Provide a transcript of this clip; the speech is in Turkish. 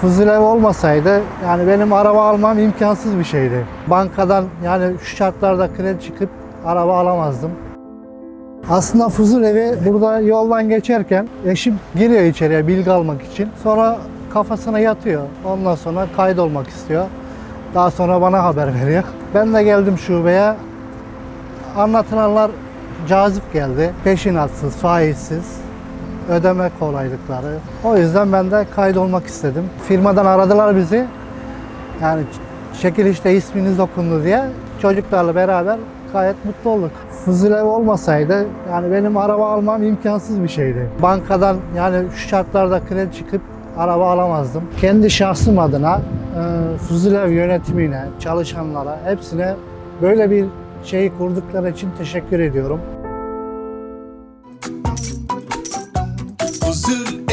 Fuzilev olmasaydı yani benim araba almam imkansız bir şeydi. Bankadan yani şu şartlarda kredi çıkıp araba alamazdım. Aslında Fuzilevi burada yoldan geçerken eşim giriyor içeriye bilgi almak için. Sonra kafasına yatıyor. Ondan sonra kaydolmak istiyor. Daha sonra bana haber veriyor. Ben de geldim şubeye. Anlatılanlar cazip geldi. Peşinatsız, faizsiz ödeme kolaylıkları. O yüzden ben de kaydolmak istedim. Firmadan aradılar bizi. Yani çekilişte isminiz okundu diye çocuklarla beraber gayet mutlu olduk. Fuzilev olmasaydı yani benim araba almam imkansız bir şeydi. Bankadan yani şu şartlarda kredi çıkıp araba alamazdım. Kendi şahsım adına e, Fuzilev yönetimine, çalışanlara hepsine böyle bir şeyi kurdukları için teşekkür ediyorum. Fuzul